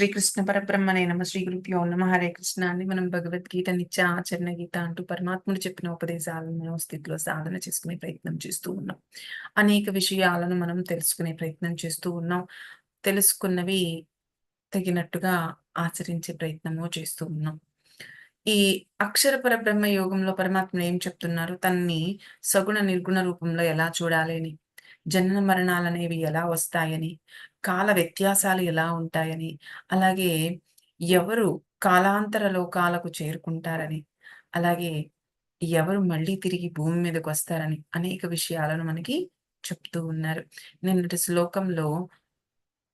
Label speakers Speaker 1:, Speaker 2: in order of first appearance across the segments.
Speaker 1: శ్రీకృష్ణ పరబ్రహ్మనే నమ శ్రీ గురుభ్యో నమ హరే కృష్ణ అని మనం భగవద్గీత నిత్య ఆచరణ గీత అంటూ పరమాత్ముడు చెప్పిన ఉపదేశాలను స్థితిలో సాధన చేసుకునే ప్రయత్నం చేస్తూ ఉన్నాం. అనేక విషయాలను మనం తెలుసుకునే ప్రయత్నం చేస్తూ ఉన్నాం. తెలుసుకున్నవి తగినట్టుగా ఆచరించే ప్రయత్నము చేస్తూ ఉన్నాం. ఈ అక్షర పరబ్రహ్మ యోగంలో పరమాత్మ ఏం చెప్తున్నారు? తన్ని సగుణ నిర్గుణ రూపంలో ఎలా చూడాలి అని? జనన మరణాలు అనేవి ఎలా వస్తాయని కాల వ్యత్యాసాలు ఎలా ఉంటాయని అలాగే ఎవరు కాలాంతర లోకాలకు చేరుకుంటారని అలాగే ఎవరు మళ్ళీ తిరిగి భూమి మీదకి వస్తారని అనేక విషయాలను మనకి చెప్తూ ఉన్నారు. నిన్నటి శ్లోకంలో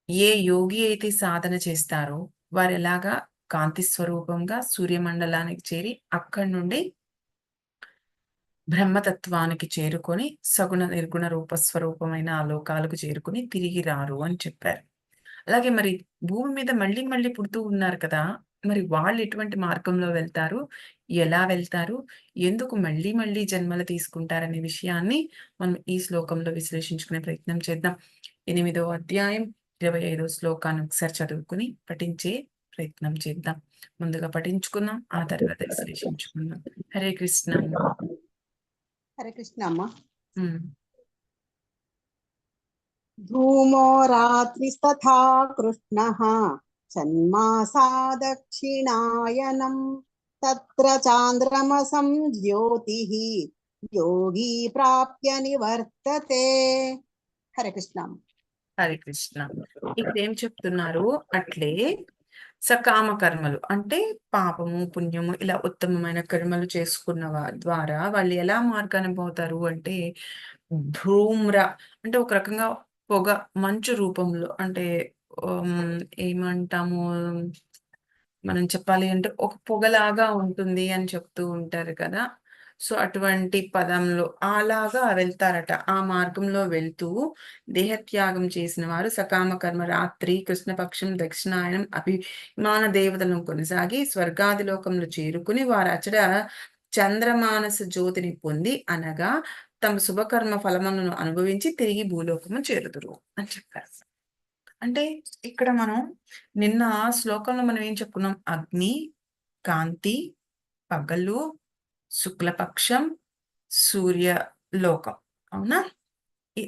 Speaker 1: ఏ యోగి అయితే సాధన చేస్తారో వారు ఎలాగా కాంతి స్వరూపంగా సూర్యమండలానికి చేరి అక్కడి నుండి బ్రహ్మతత్వానికి చేరుకొని సగుణ నిర్గుణ రూప స్వరూపమైన ఆ లోకాలకు చేరుకుని తిరిగి రారు అని చెప్పారు. అలాగే మరి భూమి మీద మళ్ళీ మళ్ళీ పుడుతూ ఉన్నారు కదా మరి వాళ్ళు ఎటువంటి మార్గంలో వెళ్తారు ఎలా వెళ్తారు ఎందుకు మళ్ళీ మళ్ళీ జన్మలు తీసుకుంటారనే విషయాన్ని మనం ఈ శ్లోకంలో విశ్లేషించుకునే ప్రయత్నం చేద్దాం. ఎనిమిదో అధ్యాయం ఇరవై ఐదో శ్లోకాన్ని ఒకసారి చదువుకుని పఠించే ప్రయత్నం చేద్దాం. ముందుగా పఠించుకుందాం ఆ తర్వాత విశ్లేషించుకుందాం. హరే కృష్ణ.
Speaker 2: హరే కృష్ణ అమ్మ. ధూమో రాత్రిస్తథా కృష్ణ. షణ్మాసా దక్షిణాయనం. తత్ర చాంద్రమసం జ్యోతి. యోగి ప్రాప్య నివర్తతే. హరే కృష్ణ.
Speaker 1: హరే కృష్ణ. ఇక్కడ ఏం చెప్తున్నారు? అట్లే సకామ కర్మలు అంటే పాపము పుణ్యము ఇలా ఉత్తమమైన కర్మలు చేసుకున్న ద్వారా వాళ్ళు ఎలా మార్గాన్ని పోతారు అంటే ధూమ్ర అంటే ఒక రకంగా పొగ మంచు రూపంలో అంటే ఏమంటాము మనం చెప్పాలి అంటే ఒక పొగలాగా ఉంటుంది అని చెప్తూ ఉంటారు కదా. సో అటువంటి పదంలో అలాగా వెళ్తారట. ఆ మార్గంలో వెళ్తూ దేహత్యాగం చేసిన వారు సకామ కర్మ రాత్రి కృష్ణపక్షం దక్షిణాయనం అభిమాన దేవతలను కొనసాగి స్వర్గాది లోకంలో చేరుకుని వారు అచడ చంద్రమానస జ్యోతిని పొంది అనగా తమ శుభకర్మ ఫలములను అనుభవించి తిరిగి భూలోకము చేరుదురు అని చెప్పారు. అంటే ఇక్కడ మనం నిన్న శ్లోకంలో మనం ఏం చెప్పుకున్నాం? అగ్ని కాంతి పగలు శుక్లపక్షం సూర్య లోకం అవునా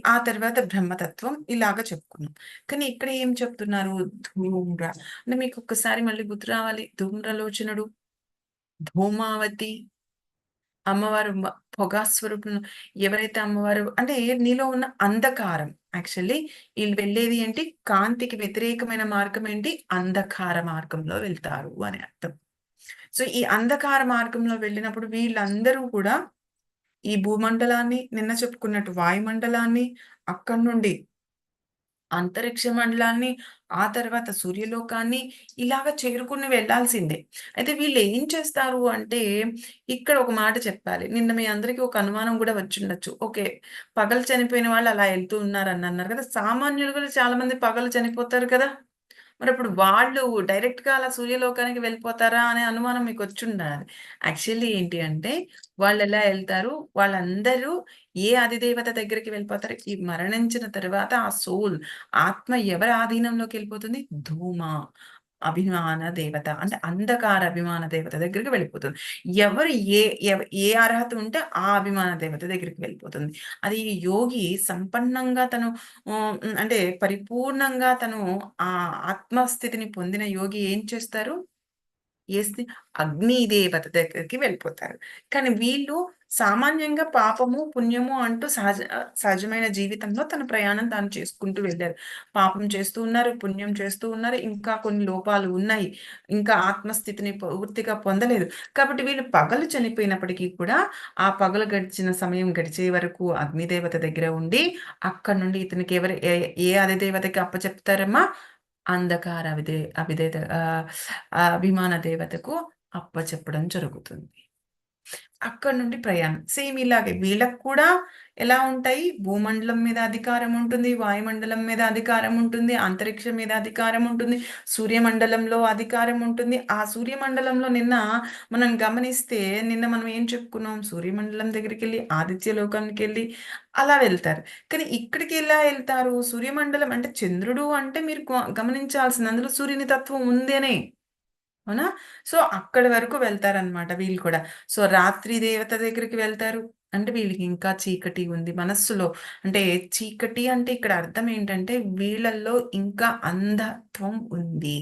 Speaker 1: ఆ తర్వాత బ్రహ్మతత్వం ఇలాగా చెప్పుకున్నాం. కానీ ఇక్కడ ఏం చెప్తున్నారు? ధూమ్ర. అంటే మీకు ఒక్కసారి మళ్ళీ గుర్తు రావాలి. ధూమ్రలోచనుడు ధూమావతి అమ్మవారు పొగా స్వరూపం ఎవరైతే అమ్మవారు అంటే నీలో ఉన్న అంధకారం యాక్చువల్లీ వీళ్ళు వెళ్ళేది ఏంటి? కాంతికి వ్యతిరేకమైన మార్గం ఏంటి? అంధకార మార్గంలో వెళ్తారు అని అర్థం. సో ఈ అంధకార మార్గంలో వెళ్ళినప్పుడు వీళ్ళందరూ కూడా ఈ భూమండలాన్ని నిన్న చెప్పుకున్నట్టు వాయుమండలాన్ని అక్కడి నుండి అంతరిక్ష మండలాన్ని ఆ తర్వాత సూర్యలోకాన్ని ఇలాగ చేరుకుని వెళ్ళాల్సిందే. అయితే వీళ్ళు ఏం చేస్తారు అంటే ఇక్కడ ఒక మాట చెప్పాలి. నిన్న మీ అందరికీ ఒక అనుమానం కూడా వచ్చిండొచ్చు. ఓకే పగలు చనిపోయిన వాళ్ళు అలా వెళ్తూ ఉన్నారని అన్నారు కదా. సామాన్యులు కూడా చాలా మంది పగలు చనిపోతారు కదా. మరి ఇప్పుడు వాళ్ళు డైరెక్ట్గా అలా సూర్యలోకానికి వెళ్ళిపోతారా అనే అనుమానం మీకు వచ్చి ఉండాలి యాక్చువల్లీ ఏంటి అంటే వాళ్ళు ఎలా వెళ్తారు వాళ్ళందరూ ఏ అధిదేవత దగ్గరికి వెళ్ళిపోతారు? ఈ మరణించిన తర్వాత ఆ సోల్ ఆత్మ ఎవరి ఆధీనంలోకి వెళ్ళిపోతుంది ధూమ. అభిమాన దేవత అంటే అంధకార అభిమాన దేవత దగ్గరికి వెళ్ళిపోతుంది. ఎవరు ఏ ఏ అర్హత ఉంటే ఆ అభిమాన దేవత దగ్గరికి వెళ్ళిపోతుంది. అది ఈ యోగి సంపన్నంగా తను అంటే పరిపూర్ణంగా తను ఆ ఆత్మస్థితిని పొందిన యోగి ఏం చేస్తారు? ఏ అగ్ని దేవత దగ్గరికి వెళ్ళిపోతారు. కానీ వీళ్ళు సామాన్యంగా పాపము పుణ్యము అంటూ సహజ సహజమైన జీవితంలో తన ప్రయాణం తాను చేసుకుంటూ వెళ్ళారు. పాపం చేస్తూ ఉన్నారు పుణ్యం చేస్తూ ఉన్నారు ఇంకా కొన్ని లోపాలు ఉన్నాయి. ఇంకా ఆత్మస్థితిని పూర్తిగా పొందలేదు. కాబట్టి వీళ్ళు పగలు చనిపోయినప్పటికీ కూడా ఆ పగలు గడిచిన సమయం గడిచే వరకు అగ్నిదేవత దగ్గర ఉండి అక్కడ నుండి ఇతనికి ఎవరు ఏ ఏ అధిదేవతకి అప్పచెప్తారమ్మా? అంధకార అవిదే అవిదే ఆ, అభిమాన దేవతకు అప్పచెప్పడం జరుగుతుంది. అక్కడ నుండి ప్రయాణం. సేమ్ ఇలాగే వీళ్ళకి కూడా ఎలా ఉంటాయి? భూమండలం మీద అధికారం ఉంటుంది వాయుమండలం మీద అధికారం ఉంటుంది అంతరిక్షం మీద అధికారం ఉంటుంది సూర్యమండలంలో అధికారం ఉంటుంది. ఆ సూర్యమండలంలో నిన్న మనం గమనిస్తే నిన్న మనం ఏం చెప్పుకున్నాం? సూర్యమండలం దగ్గరికి వెళ్ళి ఆదిత్య లోకానికి వెళ్ళి అలా వెళ్తారు. కానీ ఇక్కడికి ఎలా వెళ్తారు? సూర్యమండలం అంటే చంద్రుడు అంటే మీరు గమనించాల్సింది అందులో సూర్యుని తత్వం ఉందేనే. అవునా? సో అక్కడి వరకు వెళ్తారనమాట వీళ్ళు కూడా. సో రాత్రి దేవత దగ్గరికి వెళ్తారు. అంటే వీళ్ళకి ఇంకా చీకటి ఉంది మనస్సులో. అంటే చీకటి అంటే ఇక్కడ అర్థం ఏంటంటే వీళ్ళల్లో ఇంకా అంధత్వం ఉంది.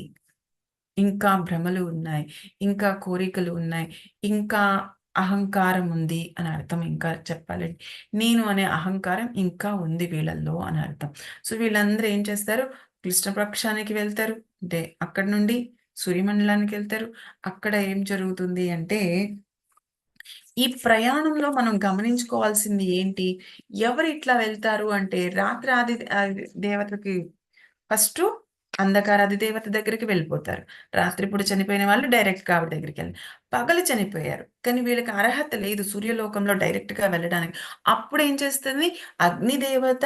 Speaker 1: ఇంకా భ్రమలు ఉన్నాయి. ఇంకా కోరికలు ఉన్నాయి. ఇంకా అహంకారం ఉంది అని అర్థం ఇంకా చెప్పాలండి నేను అనే అహంకారం ఇంకా ఉంది వీళ్ళల్లో అని అర్థం. సో వీళ్ళందరూ ఏం చేస్తారు? కృష్ణపక్షానికి వెళ్తారు. అంటే అక్కడ నుండి సూర్యమండలానికి వెళ్తారు అక్కడ ఏం జరుగుతుంది అంటే ఈ ప్రయాణంలో మనం గమనించుకోవాల్సింది ఏంటి? ఎవరు ఇట్లా వెళ్తారు అంటే రాత్రి ఆది దేవతకి ఫస్ట్ అంధకార దేవత దగ్గరికి వెళ్ళిపోతారు. రాత్రిపూట చనిపోయిన వాళ్ళు డైరెక్ట్ కాబట్టి దగ్గరికి వెళ్ళి పగలు చనిపోయారు. కానీ వీళ్ళకి అర్హత లేదు సూర్యలోకంలో డైరెక్ట్గా వెళ్ళడానికి. అప్పుడు ఏం చేస్తుంది? అగ్నిదేవత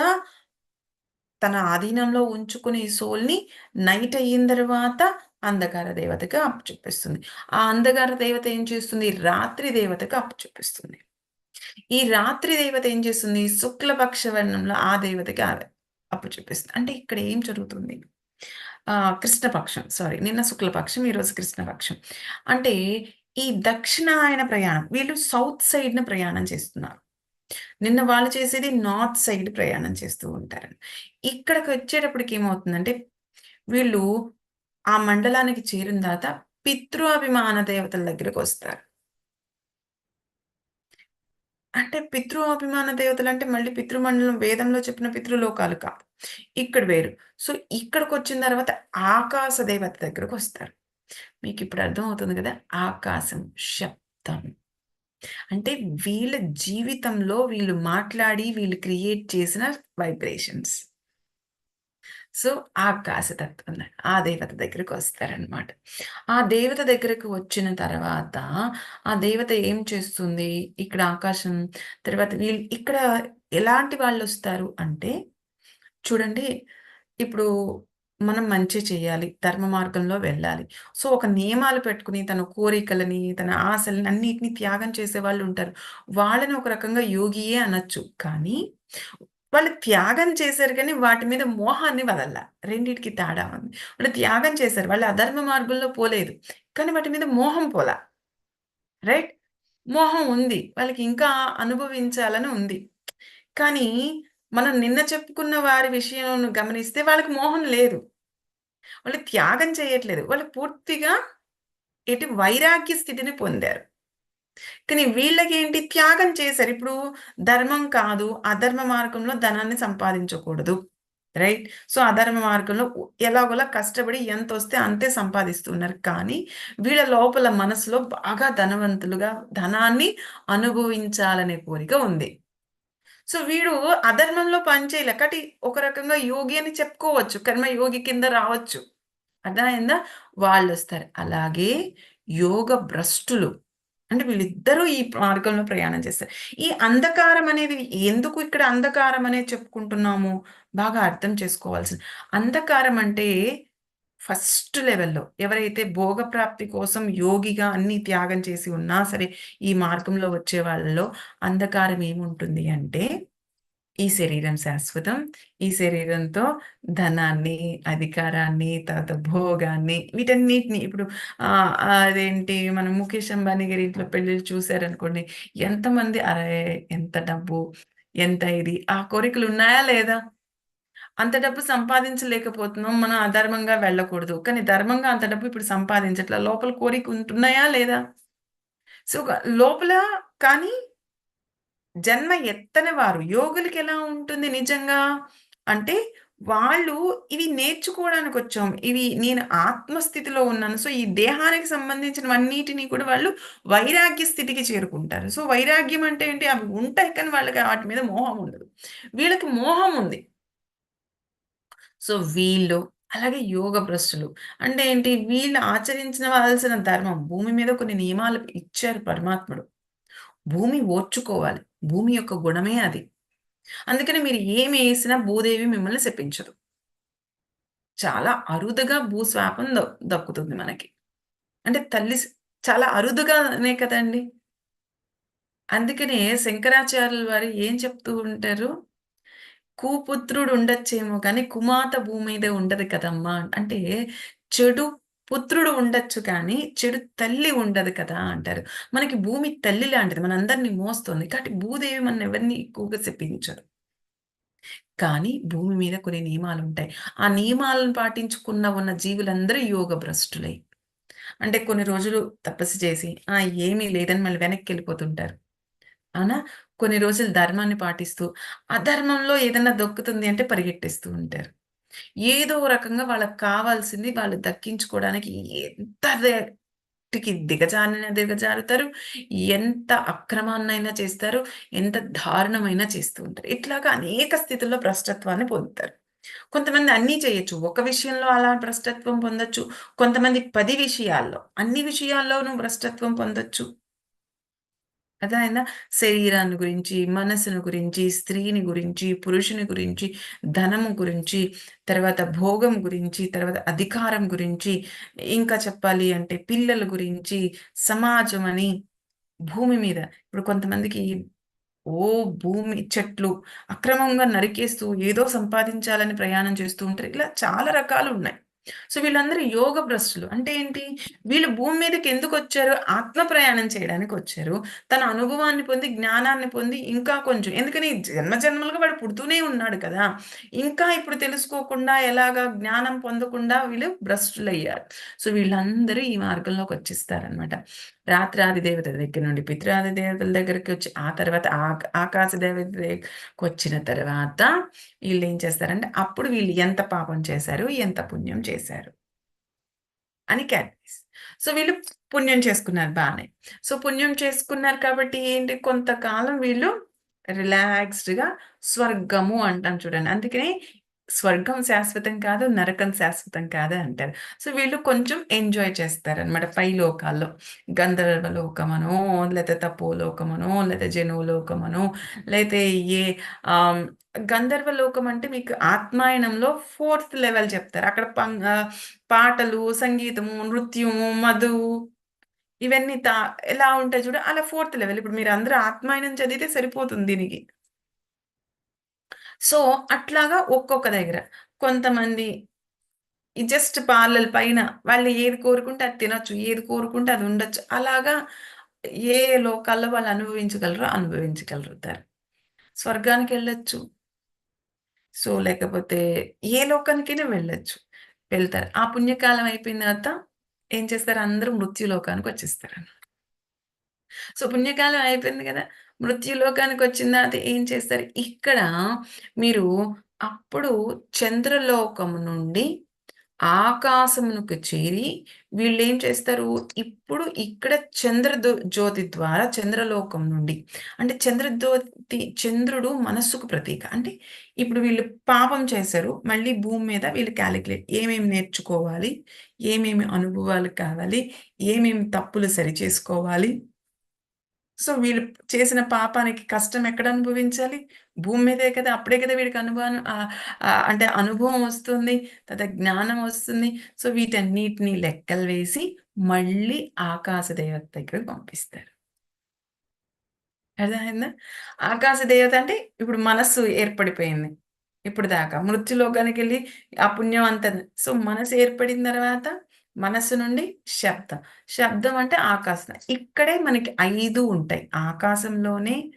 Speaker 1: తన ఆధీనంలో ఉంచుకునే సోల్ని నైట్ అయిన తర్వాత అంధకార దేవతకి అప్పు చూపిస్తుంది. ఆ అంధకార దేవత ఏం చేస్తుంది? రాత్రి దేవతకు అప్పు చూపిస్తుంది. ఈ రాత్రి దేవత ఏం చేస్తుంది? శుక్లపక్ష వర్ణంలో ఆ దేవతకి అప్పు చూపిస్తుంది. అంటే ఇక్కడ ఏం జరుగుతుంది? ఆ కృష్ణపక్షం. సారీ నిన్న శుక్లపక్షం ఈరోజు కృష్ణపక్షం. అంటే ఈ దక్షిణాయన ప్రయాణం వీళ్ళు సౌత్ సైడ్ ప్రయాణం చేస్తున్నారు. నిన్న వాళ్ళు చేసేది నార్త్ సైడ్ ప్రయాణం చేస్తూ ఉంటారు ఇక్కడికి వచ్చేటప్పటికి ఏమవుతుందంటే వీళ్ళు ఆ మండలానికి చేరిన తర్వాత పితృ అభిమాన దేవతల దగ్గరకు వస్తారు. అంటే పితృ అభిమాన దేవతలు అంటే మళ్ళీ పితృమండలం వేదంలో చెప్పిన పితృలోకాలు కాదు. ఇక్కడ వేరు. సో ఇక్కడికి వచ్చిన తర్వాత ఆకాశ దేవత దగ్గరకు వస్తారు. మీకు ఇప్పుడు అర్థం అవుతుంది కదా ఆకాశం శబ్దం. అంటే వీళ్ళ జీవితంలో వీళ్ళు మాట్లాడి వీళ్ళు క్రియేట్ చేసిన వైబ్రేషన్స్. సో ఆకాశతత్వం ఆ దేవత దగ్గరకు వస్తారనమాట ఆ దేవత దగ్గరకు వచ్చిన తర్వాత ఆ దేవత ఏం చేస్తుంది? ఇక్కడ ఆకాశం తర్వాత వీళ్ళు ఇక్కడ ఎలాంటి వాళ్ళు వస్తారు అంటే చూడండి ఇప్పుడు మనం మంచి చేయాలి ధర్మ మార్గంలో వెళ్ళాలి. సో ఒక నియమాలు పెట్టుకుని తన కోరికలని తన ఆశలని అన్నిటిని త్యాగం చేసే వాళ్ళు ఉంటారు. వాళ్ళని ఒక రకంగా యోగియే అనొచ్చు. కానీ వాళ్ళు త్యాగం చేశారు కానీ వాటి మీద మోహాన్ని వదల రెండింటికి తేడా ఉంది. వాళ్ళు త్యాగం చేశారు. వాళ్ళు అధర్మ మార్గంలో పోలేదు. కానీ వాటి మీద మోహం పోలా. రైట్? మోహం ఉంది. వాళ్ళకి ఇంకా అనుభవించాలని ఉంది. కానీ మనం నిన్న చెప్పుకున్న వారి విషయంలో గమనిస్తే వాళ్ళకి మోహం లేదు. వాళ్ళు త్యాగం చేయట్లేదు. వాళ్ళు పూర్తిగా ఎటు వైరాగ్య స్థితిని పొందారు. కానీ వీళ్ళకి ఏంటి త్యాగం చేశారు. ఇప్పుడు ధర్మం కాదు అధర్మ మార్గంలో ధనాన్ని సంపాదించకూడదు. రైట్? సో అధర్మ మార్గంలో ఎలాగోలా కష్టపడి ఎంత వస్తే అంతే సంపాదిస్తున్నారు. కానీ వీళ్ళ లోపల మనసులో బాగా ధనవంతులుగా ధనాన్ని అనుభవించాలనే కోరిక ఉంది. సో వీడు అధర్మంలో పనిచేయలే కాబట్టి ఒక రకంగా యోగి అని చెప్పుకోవచ్చు. కర్మ యోగి కింద రావచ్చు. అర్థమైందా? వాళ్ళు వస్తారు అలాగే యోగ భ్రష్టులు. అంటే వీళ్ళిద్దరూ ఈ మార్గంలో ప్రయాణం చేస్తారు. ఈ అంధకారం అనేది ఎందుకు ఇక్కడ అంధకారం అనేది చెప్పుకుంటున్నాము? బాగా అర్థం చేసుకోవాల్సింది. అంధకారం అంటే ఫస్ట్ లెవెల్లో ఎవరైతే భోగప్రాప్తి కోసం యోగిగా అన్ని త్యాగం చేసి ఉన్నా సరే ఈ మార్గంలో వచ్చే వాళ్ళలో అంధకారం ఏముంటుంది అంటే ఈ శరీరం శాశ్వతం. ఈ శరీరంతో ధనాన్ని అధికారాన్ని తర్వాత భోగాన్ని వీటన్నిటిని ఇప్పుడు ఆ అదేంటి మనం ముఖేష్ అంబానీ గారి ఇంట్లో పెళ్ళిళ్ళు చూశారనుకోండి ఎంతమంది అరే ఎంత డబ్బు ఎంత ఇది ఆ కోరికలు ఉన్నాయా లేదా? అంత డబ్బు సంపాదించలేకపోతున్నాం మనం అధర్మంగా వెళ్ళకూడదు. కానీ ధర్మంగా అంత డబ్బు ఇప్పుడు సంపాదించట్లా లోపల కోరిక ఉంటున్నాయా లేదా? సో లోపల కానీ జన్మ ఎత్తని వారు యోగులకి ఎలా ఉంటుంది నిజంగా? అంటే వాళ్ళు ఇవి నేర్చుకోవడానికి వచ్చాం. ఇవి నేను ఆత్మస్థితిలో ఉన్నాను. సో ఈ దేహానికి సంబంధించినవన్నిటినీ కూడా వాళ్ళు వైరాగ్య స్థితికి చేరుకుంటారు. సో వైరాగ్యం అంటే ఏంటి? అవి ఉంటాయి కానీ వాళ్ళకి వాటి మీద మోహం ఉండదు. వీళ్ళకి మోహం ఉంది. సో వీళ్ళు అలాగే యోగ భ్రష్టులు అంటే ఏంటి? వీళ్ళు ఆచరించవలసిన ధర్మం భూమి మీద కొన్ని నియమాలు ఇచ్చారు పరమాత్ముడు. భూమి ఓర్చుకోవాలి. భూమి యొక్క గుణమే అది. అందుకని మీరు ఏమి వేసినా భూదేవి మిమ్మల్ని శపించదు. చాలా అరుదుగా భూస్వాపం ద దక్కుతుంది మనకి. అంటే తల్లి చాలా అరుదుగానే కదండీ! అందుకనే శంకరాచార్యుల వారు ఏం చెప్తూ ఉంటారు? కుపుత్రుడు ఉండొచ్చేమో కానీ కుమాత భూమి మీదే ఉండదు కదమ్మా! అంటే చెడు పుత్రుడు ఉండొచ్చు కానీ చెడు తల్లి ఉండదు కదా! అంటారు. మనకి భూమి తల్లి లాంటిది. మనందరిని మోస్తుంది. కాబట్టి భూదేవి మననెవరిని ఎక్కువగా చెప్పించరు కానీ భూమి మీద కొన్ని నియమాలు ఉంటాయి ఆ నియమాలను పాటించుకున్న ఉన్న జీవులందరూ యోగ భ్రష్టులై. అంటే కొన్ని రోజులు తపస్సు చేసి, ఆ! ఏమీ లేదని మళ్ళీ వెనక్కి వెళ్ళిపోతుంటారు అవునా? కొన్ని రోజులు ధర్మాన్ని పాటిస్తూ, అధర్మంలో ఏదన్నా దొక్కుతుంది అంటే పరిగెట్టేస్తూ ఉంటారు. ఏదో రకంగా వాళ్ళకి కావాల్సింది వాళ్ళు దక్కించుకోవడానికి ఎంత దటికి దిగజారినా దిగజారుతారు. ఎంత అక్రమాన్నైనా చేస్తారు. ఎంత దారుణమైనా చేస్తూ ఉంటారు. ఇట్లాగా అనేక స్థితుల్లో భ్రష్టత్వాన్ని పొందుతారు. కొంతమంది అన్నీ చేయొచ్చు. ఒక విషయంలో అలా భ్రష్టత్వం పొందొచ్చు. కొంతమంది పది విషయాల్లో, అన్ని విషయాల్లోనూ భ్రష్టత్వం పొందొచ్చు. అర్థమైందా? శరీరాన్ని గురించి, మనసును గురించి, స్త్రీని గురించి, పురుషుని గురించి, ధనము గురించి, తర్వాత భోగం గురించి, తర్వాత అధికారం గురించి, ఇంకా చెప్పాలి అంటే పిల్లల గురించి, సమాజం అని, భూమి మీద ఇప్పుడు కొంతమందికి ఓ భూమి, చెట్లు అక్రమంగా నరికేస్తూ ఏదో సంపాదించాలని ప్రయాణం చేస్తూ ఉంటారు. ఇలా చాలా రకాలు ఉన్నాయి సో, వీళ్ళందరూ యోగ భ్రష్టులు. అంటే ఏంటి? వీళ్ళు భూమి మీదకి ఎందుకు వచ్చారు ఆత్మ ప్రయాణం చేయడానికి వచ్చారు తన అనుభవాన్ని పొంది, జ్ఞానాన్ని పొంది ఇంకా కొంచెం ఎందుకని జన్మ జన్మలుగా వాడు పుడుతూనే ఉన్నాడు కదా! ఇంకా ఇప్పుడు తెలుసుకోకుండా ఎలాగా జ్ఞానం పొందకుండా వీళ్ళు భ్రష్టులయ్యారు. సో, వీళ్ళందరూ ఈ మార్గంలోకి మార్గంలోకొచ్చేస్తారనమాట. రాత్రాది దేవత దగ్గర నుండి పిత్రాది దేవతల దగ్గరికి వచ్చి ఆ తర్వాత ఆ ఆకాశ దేవత దగ్గరకొచ్చిన తర్వాత వీళ్ళు ఏం చేస్తారంటే, అప్పుడు వీళ్ళు ఎంత పాపం చేశారు? ఎంత పుణ్యం చేశారు? అని కేటగిరీస్. సో, వీళ్ళు పుణ్యం చేసుకున్నారు బాగానే సో, పుణ్యం చేసుకున్నారు కాబట్టి ఏంటి కొంతకాలం వీళ్ళు రిలాక్స్డ్‌గా స్వర్గము అంటాం చూడండి. అందుకని స్వర్గం శాశ్వతం కాదు, నరకం శాశ్వతం కాదు అంటారు. సో, వీళ్ళు కొంచెం ఎంజాయ్ చేస్తారనమాట పై లోకాల్లో. గంధర్వ లోకమనో, లేకపోతే తపోలోకమనో, లేకపోతే జనులోకమనో, లేతే ఏ గంధర్వ లోకం అంటే మీకు ఆత్మాయనంలో ఫోర్త్ లెవెల్ చెప్తారు. అక్కడ పం పాటలు, సంగీతము, నృత్యము, మధువు ఇవన్నీ తా ఎలా ఉంటాయి చూడు అలా ఫోర్త్ లెవెల్. ఇప్పుడు మీరు అందరూ ఆత్మాయనం చదివితే సరిపోతుంది దీనికి. సో, అట్లాగా ఒక్కొక్క దగ్గర. కొంతమంది జస్ట్ పార్లర్ పైన వాళ్ళు ఏది కోరుకుంటే అది తినొచ్చు. ఏది కోరుకుంటే అది ఉండొచ్చు. అలాగా ఏ లోకాల్లో వాళ్ళు అనుభవించగలరో అనుభవించగలుగుతారు. స్వర్గానికెళ్ళొచ్చు. సో, లేకపోతే ఏ లోకానికైనా వెళ్ళొచ్చు. వెళ్తారు. ఆ పుణ్యకాలం అయిపోయిన తర్వాత ఏం చేస్తారు అందరూ మృత్యులోకానికొచ్చేస్తారనమాట. సో, పుణ్యకాలం అయిపోయింది కదా మృత్యులోకానికి వచ్చిన తర్వాత ఏం చేస్తారు? ఇక్కడ మీరు అప్పుడు చంద్రలోకము నుండి ఆకాశమునకు చేరి వీళ్ళు ఏం చేస్తారు? ఇప్పుడు ఇక్కడ చంద్ర జ్యోతి ద్వారా చంద్రలోకం నుండి అంటే చంద్రజ్యోతి చంద్రుడు మనస్సుకు ప్రతీక. అంటే ఇప్పుడు వీళ్ళు పాపం చేశారు. మళ్ళీ భూమి మీద వీళ్ళు కాలిక్యులేట్ ఏమేమి నేర్చుకోవాలి? ఏమేమి అనుభవాలు కావాలి? ఏమేమి తప్పులు సరిచేసుకోవాలి? సో, వీళ్ళు చేసిన పాపానికి కష్టం ఎక్కడ అనుభవించాలి? భూమి మీదే కదా! అప్పుడే కదా వీడికి అనుభవం అంటే అనుభవం వస్తుంది. తర్వాత జ్ఞానం వస్తుంది. సో, వీటన్నిటిని లెక్కలు వేసి మళ్ళీ ఆకాశ దేవత దగ్గరికి పంపిస్తారు. అర్థమైందా? ఆకాశ దేవత అంటే ఇప్పుడు మనస్సు ఏర్పడిపోయింది. ఇప్పుడు దాకా మృత్యులోకానికి వెళ్ళి ఆ పుణ్యం అంత సో, మనసు ఏర్పడిన తర్వాత మనస్సు నుండి శబ్దం. శబ్దం అంటే ఆకాశం. ఇక్కడే మనకి ఐదు ఉంటాయి. ఆకాశంలోనే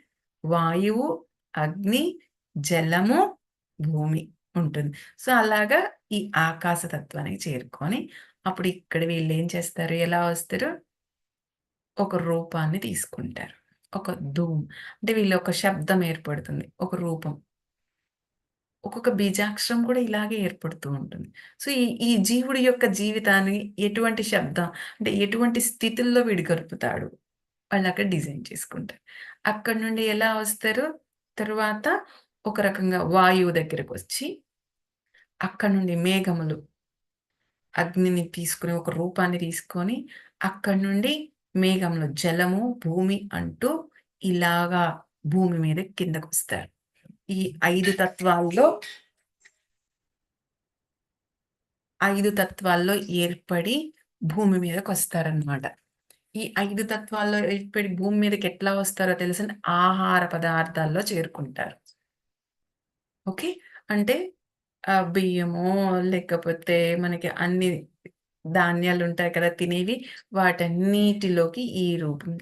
Speaker 1: వాయువు, అగ్ని, జలము, భూమి ఉంటుంది. సో, అలాగా ఈ ఆకాశ తత్వానికి చేరుకొని అప్పుడు ఇక్కడ వీళ్ళు ఏం చేస్తారు? ఎలా వస్తారు? ఒక రూపాన్ని తీసుకుంటారు. ఒక ధూమ్ అంటే వీళ్ళు ఒక శబ్దం ఏర్పడుతుంది. ఒక రూపం. ఒక్కొక్క బీజాక్షరం కూడా ఇలాగే ఏర్పడుతూ ఉంటుంది. సో, ఈ ఈ జీవుడి యొక్క జీవితాన్ని ఎటువంటి శబ్దం అంటే ఎటువంటి స్థితుల్లో వీడు గడుపుతాడు? వాళ్ళక్కడ డిజైన్ చేసుకుంటారు. అక్కడి నుండి ఎలా వస్తారు? తర్వాత ఒక రకంగా వాయువు దగ్గరకు వచ్చి అక్కడి నుండి మేఘములు అగ్నిని తీసుకుని ఒక రూపాన్ని తీసుకొని అక్కడి నుండి మేఘంలో జలము, భూమి అంటూ ఇలాగా భూమి మీద కిందకు వస్తారు ఈ ఐదు తత్వాల్లో ఐదు తత్వాల్లో ఏర్పడి భూమి మీదకి వస్తారనమాట ఈ ఐదు తత్వాల్లో ఏర్పడి భూమి మీదకి ఎట్లా వస్తారో తెలిసిన ఆహార పదార్థాల్లో చేరుకుంటారు. ఓకే? అంటే బియ్యము లేకపోతే మనకి అన్ని ధాన్యాలు ఉంటాయి కదా తినేవి వాటన్నిటిలోకి ఈ రూపం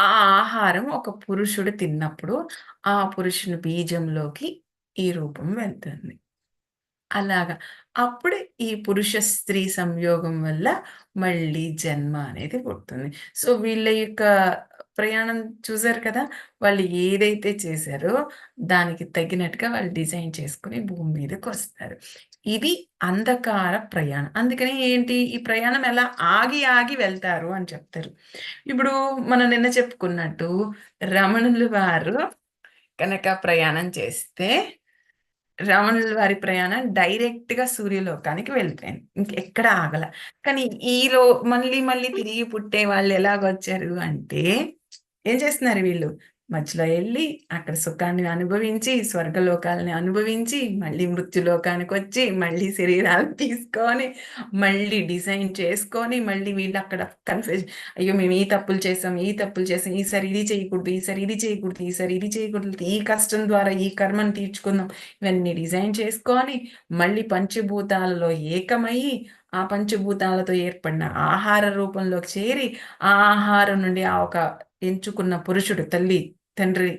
Speaker 1: ఆ ఆహారం ఒక పురుషుడు తిన్నప్పుడు ఆ పురుషుని బీజంలోకి ఈ రూపం వెళ్తుంది. అలాగా. అప్పుడు ఈ పురుష స్త్రీ సంయోగం వల్ల మళ్ళీ జన్మ అనేది పుడుతుంది. సో వీళ్ళ యొక్క ప్రయాణం చూసారు కదా? వాళ్ళు ఏదైతే చేశారో దానికి తగినట్టుగా వాళ్ళు డిజైన్ చేసుకుని భూమి మీదకి వస్తారు. ఇది అంధకార ప్రయాణం. అందుకని ఏంటి? ఈ ప్రయాణం ఎలా ఆగి ఆగి వెళ్తారు అని చెప్తారు. ఇప్పుడు మనం నిన్న చెప్పుకున్నట్టు రమణులు వారు కనుక ప్రయాణం చేస్తే రమణుల వారి ప్రయాణం డైరెక్ట్గా సూర్యలోకానికి వెళ్ళిపోయింది ఇంకెక్కడ ఆగల. కానీ ఈలో మళ్ళీ మళ్ళీ తిరిగి పుట్టే వాళ్ళు ఎలాగొచ్చారు అంటే ఏం చేస్తున్నారు వీళ్ళు? మధ్యలో వెళ్ళి అక్కడ సుఖాన్ని అనుభవించి స్వర్గలోకాలని అనుభవించి మళ్ళీ మృత్యులోకానికి వచ్చి మళ్ళీ శరీరాలు తీసుకొని మళ్ళీ డిజైన్ చేసుకొని మళ్ళీ వీళ్ళు అక్కడ కన్ఫ్యూజ్ అయ్యో మేము ఈ తప్పులు చేసాం ఈ తప్పులు చేసాం ఈసారి ఇది చేయకూడదు ఈసారి ఇది చేయకూడదు ఈసారి ఇది చేయకూడదు ఈ కష్టం ద్వారా ఈ కర్మను తీర్చుకుందాం. ఇవన్నీ డిజైన్ చేసుకొని మళ్ళీ పంచభూతాలలో ఏకమయ్యి ఆ పంచభూతాలతో ఏర్పడిన ఆహార రూపంలోకి చేరి ఆ ఆహారం నుండి ఆ ఒక ఎంచుకున్న పురుషుడు తల్లి తండ్రి.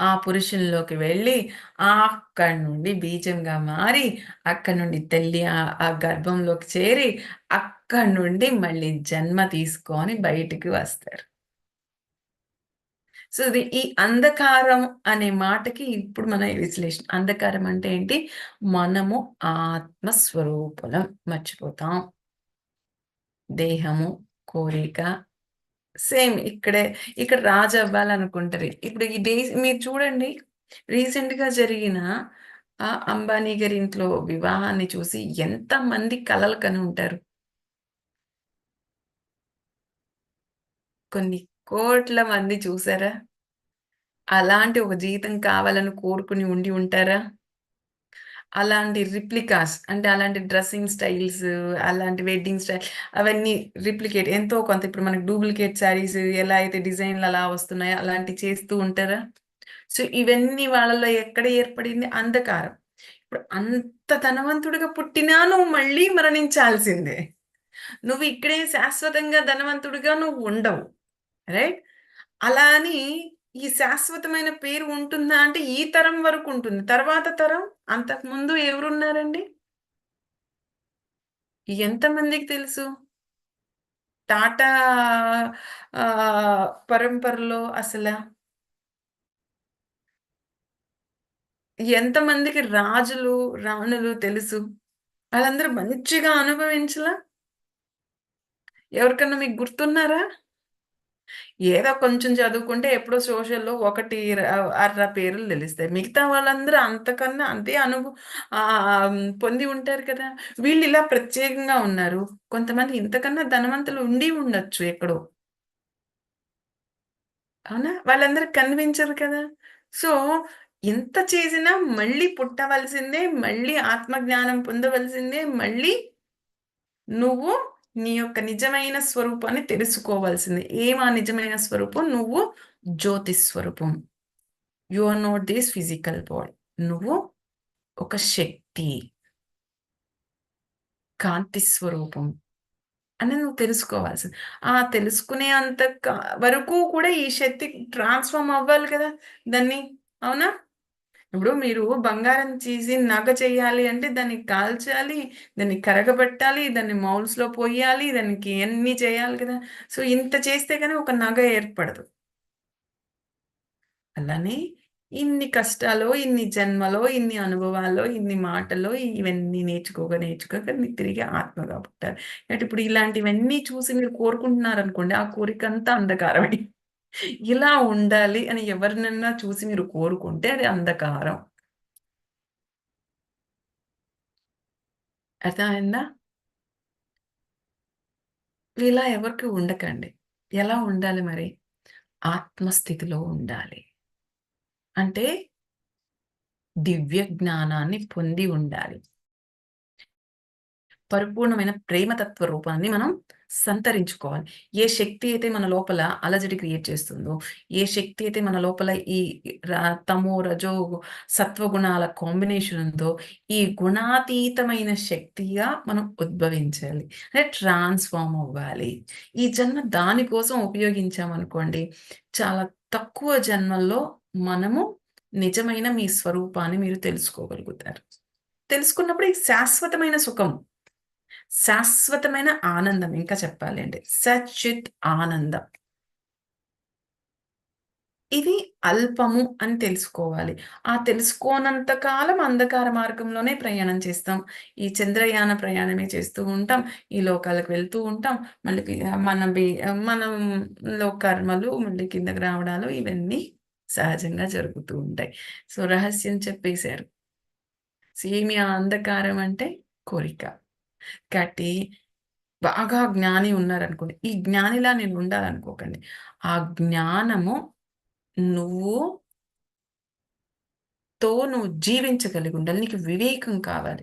Speaker 1: ఆ పురుషుల్లోకి వెళ్ళి అక్కడి నుండి బీజంగా మారి అక్కడి నుండి తల్లి ఆ గర్భంలోకి చేరి అక్కడి నుండి మళ్ళీ జన్మ తీసుకొని బయటికి వస్తారు. సో ఇది ఈ అంధకారం అనే మాటకి ఇప్పుడు మన విశ్లేషణ. అంధకారం అంటే ఏంటి? మనము ఆత్మస్వరూపులం మర్చిపోతాం. దేహము కోరిక సేమ్ ఇక్కడే ఇక్కడ రాజు అవ్వాలనుకుంటారు ఇప్పుడు ఈ డే మీరు చూడండి రీసెంట్గా జరిగిన ఆ అంబానీ గారి ఇంట్లో వివాహాన్ని చూసి ఎంత మంది కలలు కని ఉంటారు కొన్ని కోట్ల మంది చూసారా? అలాంటి ఒక జీవితం కావాలని కోరుకుని ఉండి ఉంటారా? అలాంటి రిప్లికాస్ అంటే అలాంటి డ్రెస్సింగ్ స్టైల్స్ అలాంటి వెడ్డింగ్ స్టైల్ అవన్నీ రిప్లికేట్ ఎంతో కొంత ఇప్పుడు మనకి డూప్లికేట్ శారీస్ ఎలా అయితే డిజైన్లు అలా వస్తున్నాయో అలాంటి చేస్తూ ఉంటారా? సో ఇవన్నీ వాళ్ళలో ఎక్కడ ఏర్పడింది? అంధకారం. ఇప్పుడు అంత ధనవంతుడిగా పుట్టినా నువ్వు మళ్ళీ మరణించాల్సిందే. నువ్వు ఇక్కడే శాశ్వతంగా ధనవంతుడిగా నువ్వు ఉండవు. రైట్? అలా అని ఈ శాశ్వతమైన పేరు ఉంటుందా అంటే ఈ తరం వరకు ఉంటుంది. తర్వాత తరం అంతకు ముందు ఎవరున్నారండి? ఎంతమందికి తెలుసు? టాటా ఆ, పరంపరలో అసలు? ఎంతమందికి రాజులు రాణులు తెలుసు? వాళ్ళందరూ మంచిగా అనుభవించలా? ఎవరికన్నా మీకు గుర్తున్నారా? ఏదో కొంచెం చదువుకుంటే ఎప్పుడో సోషల్లో ఒకటి ర- అర్ర పేర్లు తెలుస్తాయి. మిగతా వాళ్ళందరూ అంతకన్నా అంతే అనుభవం ఆ, పొంది ఉంటారు కదా. వీళ్ళు ఇలా ప్రత్యేకంగా ఉన్నారు. కొంతమంది ఇంతకన్నా ధనవంతులు ఉండి ఉండొచ్చు ఎక్కడో. అవునా? వాళ్ళందరూ కనిపించరు కదా. సో ఎంత చేసినా మళ్ళీ పుట్టవలసిందే మళ్ళీ ఆత్మజ్ఞానం పొందవలసిందే మళ్ళీ నువ్వు నీ యొక్క నిజమైన స్వరూపాన్ని తెలుసుకోవాల్సింది. ఏమా నిజమైన స్వరూపం? నువ్వు జ్యోతి స్వరూపం. You are not this physical body నువ్వు ఒక శక్తి. కాంతి స్వరూపం. అని నువ్వు తెలుసుకోవాల్సింది. ఆ తెలుసుకునే అంత వరకు కూడా ఈ శక్తి ట్రాన్స్ఫార్మ్ అవ్వాలి కదా దాన్ని. అవునా? ఇప్పుడు మీరు బంగారం చేసి నగ చేయాలి అంటే దాన్ని కాల్చాలి దాన్ని కరగబెట్టాలి దాన్ని మౌల్స్లో పోయాలి దానికి అన్ని చేయాలి కదా. సో ఇంత చేస్తే కానీ ఒక నగ ఏర్పడదు. అలానే ఇన్ని కష్టాలు ఇన్ని జన్మలో ఇన్ని అనుభవాల్లో ఇన్ని మాటలో ఇవన్నీ నేర్చుకోగా నేర్చుకోక మీరు తిరిగి ఆత్మగా పుట్టారు. అంటే ఇప్పుడు ఇలాంటివన్నీ చూసి మీరు కోరుకుంటున్నారు అనుకోండి ఆ కోరిక అంతా అంధకారమే ఇలా ఉండాలి అని ఎవరినన్నా చూసి మీరు కోరుకుంటే అది అంధకారం. అర్థమైందా? ఇలా ఎవరికి ఉండకండి. ఎలా ఉండాలి మరి? ఆత్మస్థితిలో ఉండాలి. అంటే దివ్య జ్ఞానాన్ని పొంది ఉండాలి. పరిపూర్ణమైన ప్రేమతత్వ రూపాన్ని మనం సంతరించుకోవాలి. ఏ శక్తి అయితే మన లోపల అలజడి క్రియేట్ చేస్తుందో ఏ శక్తి అయితే మన లోపల ఈ తమో రజో సత్వగుణాల కాంబినేషన్ ఉందో ఈ గుణాతీతమైన శక్తిగా మనం ఉద్భవించాలి. అంటే ట్రాన్స్ఫార్మ్ అవ్వాలి. ఈ జన్మ దానికోసం ఉపయోగించామనుకోండి చాలా తక్కువ జన్మల్లో మనము నిజమైన మీ స్వరూపాన్ని మీరు తెలుసుకోగలుగుతారు. తెలుసుకున్నప్పుడు ఈ శాశ్వతమైన సుఖం శాశ్వతమైన ఆనందం ఇంకా చెప్పాలి అంటే సచిత్ ఆనందం. ఇది అల్పము అని తెలుసుకోవాలి. ఆ తెలుసుకోనంత కాలం అంధకార మార్గంలోనే ప్రయాణం చేస్తాం. ఈ చంద్రయాన ప్రయాణమే చేస్తూ ఉంటాం. ఈ లోకాలకు వెళ్తూ ఉంటాం. మళ్ళీ కి- మన బి- మనంలో కర్మలు మళ్ళీ కిందకి రావడాలు ఇవన్నీ సహజంగా జరుగుతూ ఉంటాయి. సో రహస్యం చెప్పేశారు. సేమి ఆ అంధకారం అంటే కోరిక. కాబట్టి బాగా జ్ఞాని ఉన్నారనుకోండి. ఈ జ్ఞానిలా నేను ఉండాలనుకోకండి. ఆ జ్ఞానము నువ్వు తో నువ్వు జీవించగలిగి ఉండాలి నీకు వివేకం కావాలి.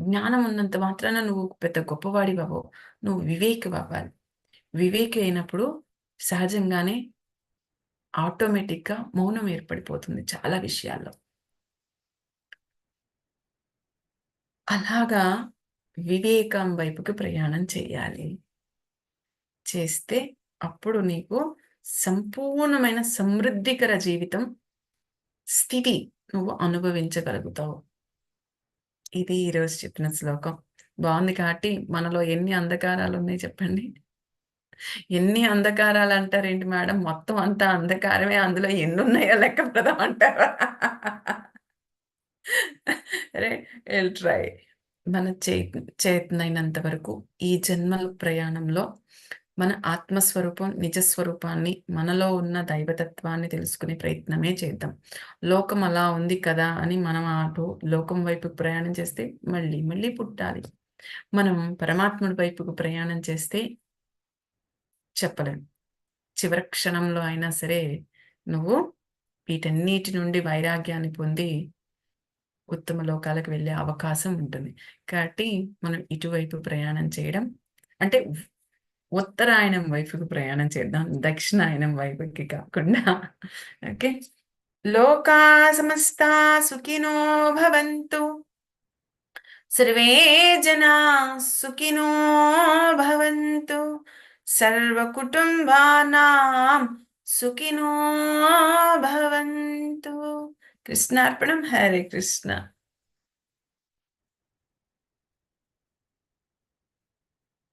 Speaker 1: జ్ఞానం ఉన్నంత మాత్రాన నువ్వు పెద్ద గొప్పవాడి అవ్వవు నువ్వు వివేక అవ్వాలి వివేక అయినప్పుడు సహజంగానే ఆటోమేటిక్గా మౌనం ఏర్పడిపోతుంది చాలా విషయాల్లో. అలాగా వివేకం వైపుకి ప్రయాణం చేయాలి. చేస్తే అప్పుడు నీకు సంపూర్ణమైన సమృద్ధికర జీవితం స్థితి నువ్వు అనుభవించగలుగుతావు. ఇది ఈరోజు చెప్పిన శ్లోకం. బాగుంది కాబట్టి మనలో ఎన్ని అంధకారాలు ఉన్నాయి చెప్పండి? ఎన్ని అంధకారాలు అంటారేంటి మేడం? మొత్తం అంతా అంధకారమే. అందులో ఎన్ని ఉన్నాయో లెక్క ప్రదం అంటారా రైట్ ట్రై మన చే చేతనైనంత వరకు ఈ జన్మల ప్రయాణంలో మన ఆత్మస్వరూపం నిజస్వరూపాన్ని మనలో ఉన్న దైవతత్వాన్ని తెలుసుకునే ప్రయత్నమే చేద్దాం. లోకం అలా ఉంది కదా అని మనం అటు లోకం వైపు ప్రయాణం చేస్తే మళ్ళీ మళ్ళీ పుట్టాలి. మనం పరమాత్ముడి వైపుకు ప్రయాణం చేస్తే చెప్పలేం. చివరి క్షణంలో అయినా సరే నువ్వు వీటన్నిటి నుండి వైరాగ్యాన్ని పొంది ఉత్తమ లోకాలకు వెళ్ళే అవకాశం ఉంటుంది. కాబట్టి మనం ఇటువైపు ప్రయాణం చేయడం అంటే ఉత్తరాయణం వైపుకు ప్రయాణం చేద్దాం దక్షిణాయనం వైపుకి కాకుండా. ఓకే. లోకా సమస్తా సుఖినో భవంతు. సర్వే జనా సుఖినో భవంతు. సర్వకుటుంబానాం సుఖినో భవంతు. కృష్ణార్పణం హరే కృష్ణ